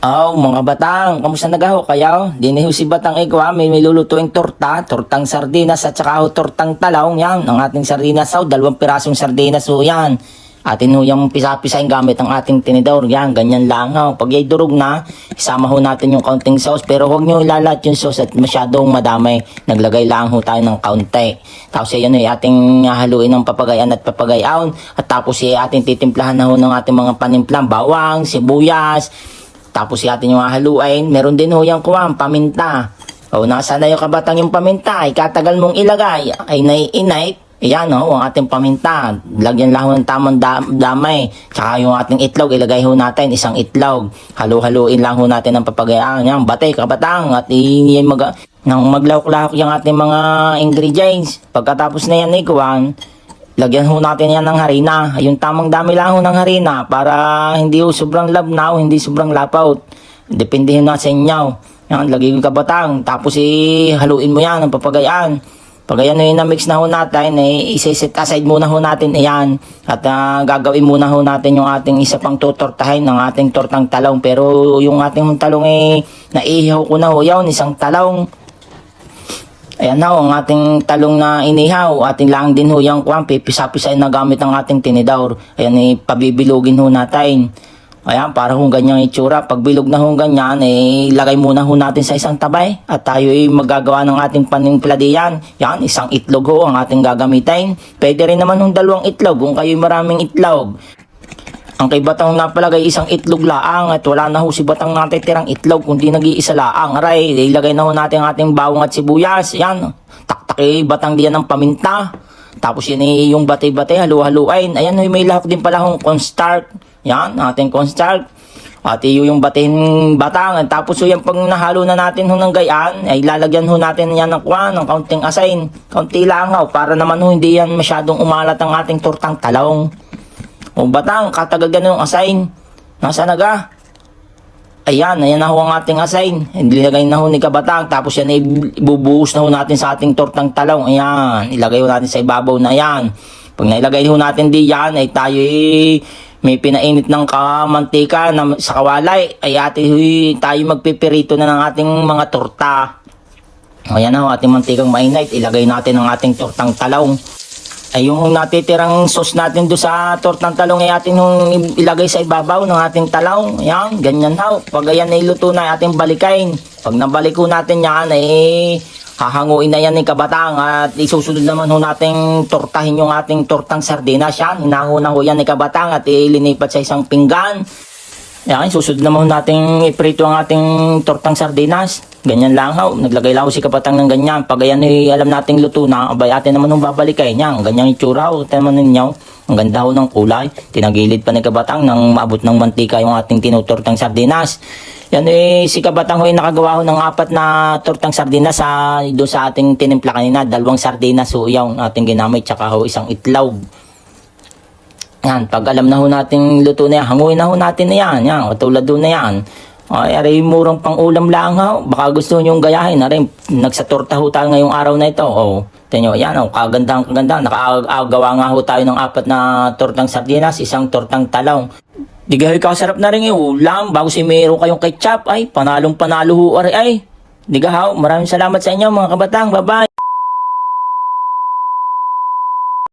Oh, mga batang, kamusta nagaho kayo? Diniho si batang igwa, may milulutuing torta, tortang sardinas at saka ho tortang talong yan. Ang ating sardinas ho, dalawang pirasong sardinas ho yan. Atin ho yung pisa-pisain gamit ang ating tinidor. Yan, ganyan lang ho. Pag yay durog na, isama ho natin yung kaunting sauce. Pero huwag nyo ilalat yung sauce at masyadong madamay. Naglagay lang ho tayo ng kaunti. Tapos yan ay ating haluin ng papagayan at papagayaon. At tapos ay ating titimplahan na ho ng ating mga panimplang, bawang, sibuyas, tapos si atin yung haluin, meron din ho yung kuwang, paminta. O, nasa na yung kabatang yung paminta, ikatagal mong ilagay, ay nai-inite. Ayan ho, ang ating paminta. Lagyan lang ng tamang da- damay. Tsaka yung ating itlog, ilagay ho natin, isang itlog. Halu-haluin lang ho natin ang papagayaan. Yan, batay, kabatang. At i- mag nang maglawak-lawak yung ating mga ingredients. Pagkatapos na yan ay kuwan, Lagyan ho natin yan ng harina. Yung tamang dami lang ho ng harina para hindi ho sobrang labnaw, hindi sobrang lapaw. Depende na sa inyo. Yan, lagay ko kabatang. Tapos i haluin mo yan, ang papagayaan. Pag ayan na na-mix na ho natin, eh, isi-set aside muna ho natin ayan. At ah, gagawin muna ho natin yung ating isa pang tutortahin ng ating tortang talong. Pero yung ating talong eh, naihaw ko na ho yun, isang talong. Ayan na ho, ang ating talong na inihaw. Ating lang din ho yung kwan, pipisa-pisay na gamit ang ating tinidor. Ayan, eh, pabibilugin ho natin. Ayan, para ho ganyang itsura. Pag bilog na ho ganyan, eh, lagay muna ho natin sa isang tabay. At tayo ay magagawa ng ating panimpla diyan. Yan, isang itlog ho ang ating gagamitin. Pwede rin naman ng dalawang itlog kung kayo maraming itlog. Ang kay Batang napalagay isang itlog laang at wala na ho si Batang natitirang itlog kundi nag-iisa laang. Aray, ilagay na ho natin ang ating bawang at sibuyas. Yan, taktaki Batang diyan ng paminta. Tapos yan eh, yung batay-batay, halu-haluin. Ayan, may lahok din pala hong cornstarch. Yan, ating cornstarch. At iyo yung batin batang. Tapos ho yung pag nahalo na natin ho ng gayaan, ay lalagyan ho natin yan ng kwan, ng kaunting asain. Kaunti lang ho, para naman ho hindi yan masyadong umalat ang ating tortang talong. O batang, katagal ganun yung assign. Nasa naga? Ayan, ayan na ho ang ating assign. Ilagay na ho ni kabatang. Tapos yan ibubuhos na ho natin sa ating tortang talong. Ayan, ilagay ho natin sa ibabaw na yan. Pag nailagay ho natin di yan, ay tayo ay may pinainit ng kamantika na sa kawalay. Ay ate huy, tayo magpipirito na ng ating mga torta. Ayan na ho, ating mantikang mainit. Ilagay natin ang ating tortang talong ay yung natitirang sauce natin do sa tortang talong ay atin yung ilagay sa ibabaw ng ating talong. Yan, ganyan ha. Pag ayan ay luto na ating balikain. Pag nabaliko natin yan ay hahanguin na yan ni kabatang at isusunod naman ho nating tortahin yung ating tortang sardinas yan. Hinaho na ho yan ni kabatang at ilinipat sa isang pinggan. Yan, susunod naman nating iprito ang ating tortang sardinas. Ganyan lang ho. Naglagay lang ho si kapatang ng ganyan. Pag ayan ay alam nating luto na, abay atin naman nung babalikan niya. Ang ganyang itsura ho. Ito naman ninyo. Ang ganda ho ng kulay. Tinagilid pa ni kabatang nang maabot ng mantika yung ating tinutortang sardinas. Yan eh, si kabatang ho ay nakagawa ho ng apat na tortang sardinas sa, doon sa ating tinimpla kanina. Dalawang sardinas ho yung ating ginamit. Tsaka ho isang itlog. Yan, pag alam na ho natin luto na yan, hanguin na ho natin na yan. Yan, katulad na yan. Ay, aray, murang pang ulam lang ha. Baka gusto nyo yung gayahin. Aray, nagsatorta ho tayo ngayong araw na ito. Oh, tenyo, yan, oh, kagandang kaganda. Nakagawa nga ho tayo ng apat na tortang sardinas, isang tortang talong. Di gahoy kasarap na rin yung ulam. Bago si meron kayong ketchup, ay, panalong panalo ho, aray, ay. Di gahaw, maraming salamat sa inyo mga kabatang. Bye-bye.